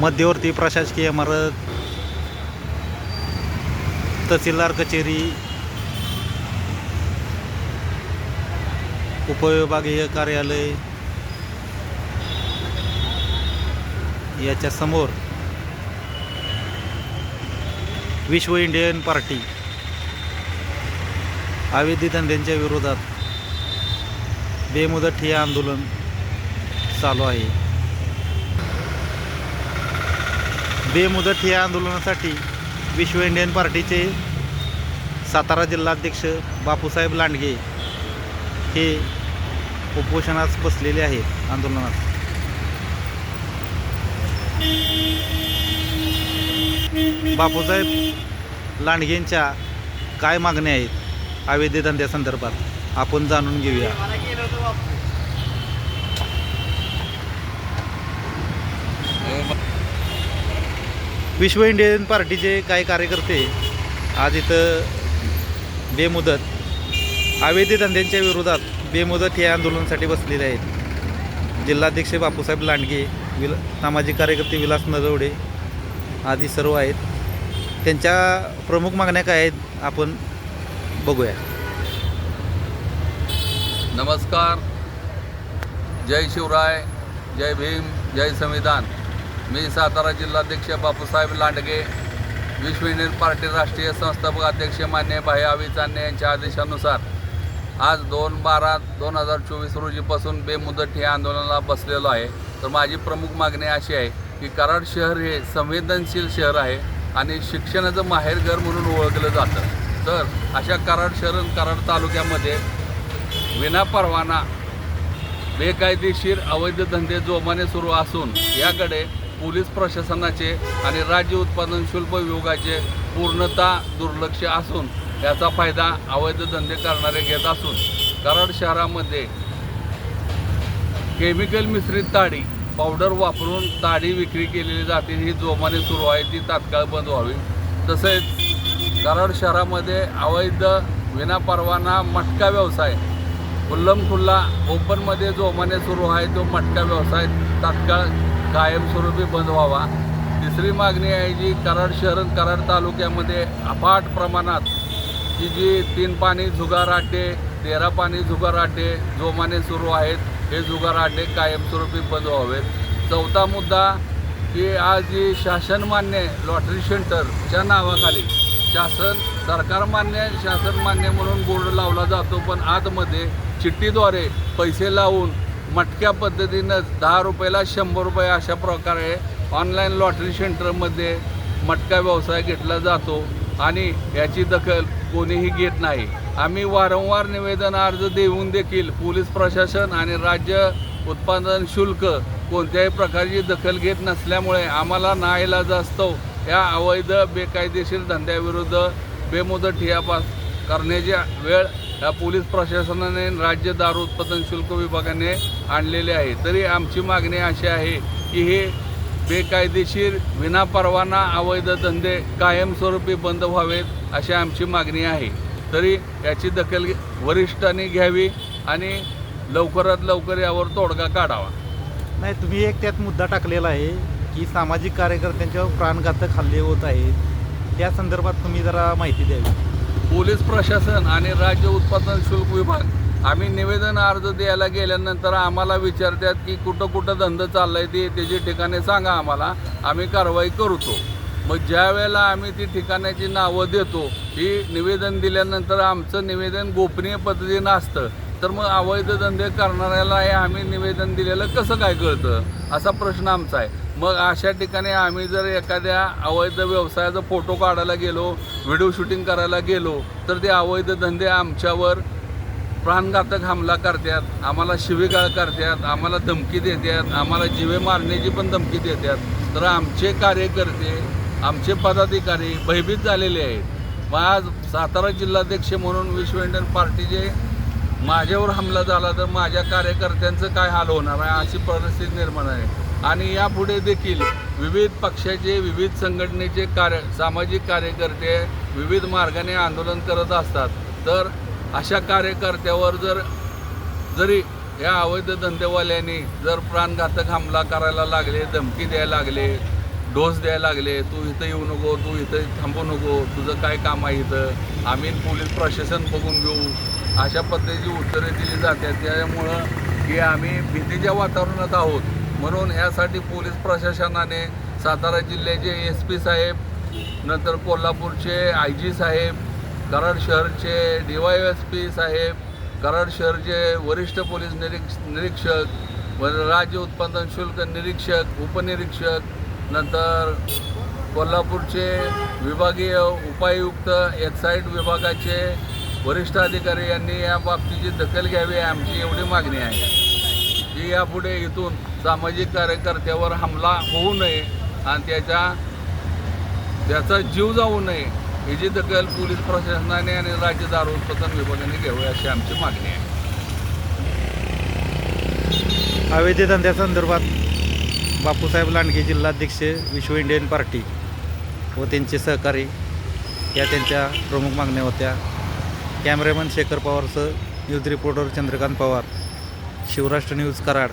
मध्यवर्ती प्रशासकीय इमारत तहसीलदार कचेरी उपविभागीय कार्यालय याच्या समोर विश्व इंडियन पार्टी अवैध धंद्यांच्या विरोधात बेमुदत ठिय्या आंदोलन चालू आहे. बेमुदत या आंदोलनासाठी विश्व इंडियन पार्टीचे सातारा जिल्हाध्यक्ष बापूसाहेब लांडगे हे उपोषणास बसलेले आहेत आंदोलनात. बापूसाहेब लांडगेंच्या काय मागण्या आहेत? अवैध धंद्यासंदर्भात आपण जाणून घेऊया. विश्व इंडियन पार्टीचे काही कार्यकर्ते आज इथं बेमुदत अवैध धंद्यांच्या विरोधात बेमुदत हे आंदोलनासाठी बसलेले आहेत. जिल्हाध्यक्ष बापूसाहेब लांडगे विल सामाजिक कार्यकर्ते विलास नरवडे आदी सर्व आहेत. त्यांच्या प्रमुख मागण्या काय आहेत आपण बघूया. नमस्कार. जय शिवराय जय भीम जय संविधान. मी सातारा जिल्हाध्यक्ष बापूसाहेब लांडगे विश्व इंडियन पार्टी राष्ट्रीय संस्थापक अध्यक्ष मान्य भाई आवी चांदणे यांच्या आदेशानुसार आज दोन बारा दोन हजार चोवीस रोजीपासून बेमुदत हे आंदोलनाला बसलेलो आहे. तर माझी प्रमुख मागणी अशी आहे की कराड शहर हे संवेदनशील शहर आहे आणि शिक्षणाचं माहेरघर म्हणून ओळखलं जातं. तर अशा कराड शहर आणि कराड तालुक्यामध्ये विनापरवाना बेकायदेशीर अवैध धंदे जोमाने सुरू असून याकडे पोलीस प्रशासनाचे आणि राज्य उत्पादन शुल्क विभागाचे पूर्णतः दुर्लक्ष असून याचा फायदा अवैध धंदे करणारे घेत असून कराड शहरामध्ये केमिकल मिश्रित ताडी पावडर वापरून ताडी विक्री केलेली जाते ही जोमाने सुरू आहे ती तात्काळ बंद व्हावी. तसेच कराड शहरामध्ये अवैध विनापरवाना मटका व्यवसाय खुल्लम खुल्ला ओपनमध्ये जोमाने सुरू आहे तो मटका व्यवसाय तात्काळ कायमस्वरूपी बंद व्हावा. तिसरी मागणी आहे जी कराड शहर कराड तालुक्यामध्ये अफाट प्रमाणात की जी तीन पाणी जुगार अड्डे तेरा पाणी जुगार अड्डे जोमाने सुरू आहेत हे जुगार अड्डे कायमस्वरूपी बंद व्हावेत. चौथा मुद्दा की आज जी शासनमान्य लॉटरी सेंटरच्या नावाखाली शासन सरकार मान्य शासन मान्य म्हणून बोर्ड लावला जातो पण आतमध्ये चिठ्ठीद्वारे पैसे लावून मटक्या पद्धतीनं दहा रुपयाला शंभर रुपये अशा प्रकारे ऑनलाईन लॉटरी सेंटरमध्ये मटका व्यवसाय घेतला जातो आणि याची दखल कोणीही घेत नाही. आम्ही वारंवार निवेदन अर्ज देऊन देखील पोलीस प्रशासन आणि राज्य उत्पादन शुल्क कोणत्याही प्रकारची दखल घेत नसल्यामुळे आम्हाला नाईलाज असतो. या अवैध बेकायदेशीर धंद्याविरुद्ध बेमुदत ठियापास करण्याची वेळ या पोलीस प्रशासनाने राज्य दारू उत्पादन शुल्क विभागाने आणलेले आहे. तरी आमची मागणी अशी आहे की हे बेकायदेशीर विनापरवाना अवैध धंदे कायमस्वरूपी बंद व्हावेत अशी आमची मागणी आहे. तरी याची दखल घे- वरिष्ठांनी घ्यावी आणि लवकरात लवकर यावर तोडगा काढावा. नाही तुम्ही एक त्यात मुद्दा टाकलेला आहे की सामाजिक कार्यकर्त्यांच्यावर प्राणघातक हल्ले होत आहेत. त्या संदर्भात तुम्ही जरा माहिती द्यावी. पोलीस प्रशासन आणि राज्य उत्पादन शुल्क विभाग आम्ही निवेदन अर्ज द्यायला गेल्यानंतर आम्हाला विचारतात की कुठं कुठं धंदा चाललाय ते त्याची ठिकाणे सांगा आम्हाला. आम्ही कारवाई करतो. मग ज्या वेळेला आम्ही ती ठिकाणाची नावं देतो ही निवेदन दिल्यानंतर आमचं निवेदन गोपनीय पद्धतीनं असतं. तर मग अवैध धंदे करणाऱ्याला हे आम्ही निवेदन दिलेलं कसं काय कळतं? असा प्रश्न आमचा आहे. मग अशा ठिकाणी आम्ही जर एखाद्या अवैध व्यवसायाचा फोटो काढायला गेलो व्हिडिओ शूटिंग करायला गेलो तर ते अवैध धंदे आमच्यावर प्राणघातक हमला करतात आम्हाला शिवीगाळ करतात आम्हाला धमकी देतात आम्हाला जीवे मारण्याची पण धमकी देतात. तर आमचे कार्यकर्ते आमचे पदाधिकारी भयभीत झालेले आहेत. मग आज सातारा जिल्हाध्यक्ष म्हणून विश्व इंडियन पार्टीचे माझ्यावर हमला झाला तर माझ्या कार्यकर्त्यांचं काय हाल होणार आहे अशी परिस्थिती निर्माण आहे. आणि यापुढे देखील विविध पक्षाचे विविध संघटनेचे कार्य सामाजिक कार्यकर्ते विविध मार्गाने आंदोलन करत असतात. तर अशा कार्यकर्त्यावर जर जरी या अवैध धंदेवाल्यांनी जर प्राणघातक हमला करायला लागले धमकी द्यायला लागले डोस द्यायला लागले तू इथं येऊ नको तू इथं थांबू नको तुझं काय काम आहे इथं? आम्ही पोलीस प्रशासन बघून घेऊ. अशा पद्धतीची उत्तरे दिली जातात. त्यामुळं की आम्ही भीतीच्या वातावरणात आहोत. म्हणून यासाठी पोलीस प्रशासनाने सातारा जिल्ह्याचे एस पी साहेब नंतर कोल्हापूरचे आय जी साहेब कराड शहरचे डी वाय एस पी साहेब कराड शहरचे वरिष्ठ पोलीस निरीक्ष निरीक्षक राज्य उत्पादन शुल्क निरीक्षक उपनिरीक्षक नंतर कोल्हापूरचे विभागीय उपायुक्त एक्साईड विभागाचे वरिष्ठ अधिकारी यांनी या बाबतीची दखल घ्यावी आमची एवढी मागणी आहे. की यापुढे इथून सामाजिक कार्यकर्त्यावर हमला होऊ नये आणि त्याच्या त्याचा जीव जाऊ नये याची दखल पोलीस प्रशासनाने आणि राज्य दारोत्पादन विभागाने घ्यावी अशी आमची मागणी आहे. अवैध धंद्यासंदर्भात बापूसाहेब लांडगे जिल्हाध्यक्ष विश्व इंडियन पार्टी व त्यांचे सहकारी या त्यांच्या प्रमुख मागण्या होत्या. Cameraman Shekhar पवारसह news reporter Chandrakant Pawar Shivrashtra news Karad.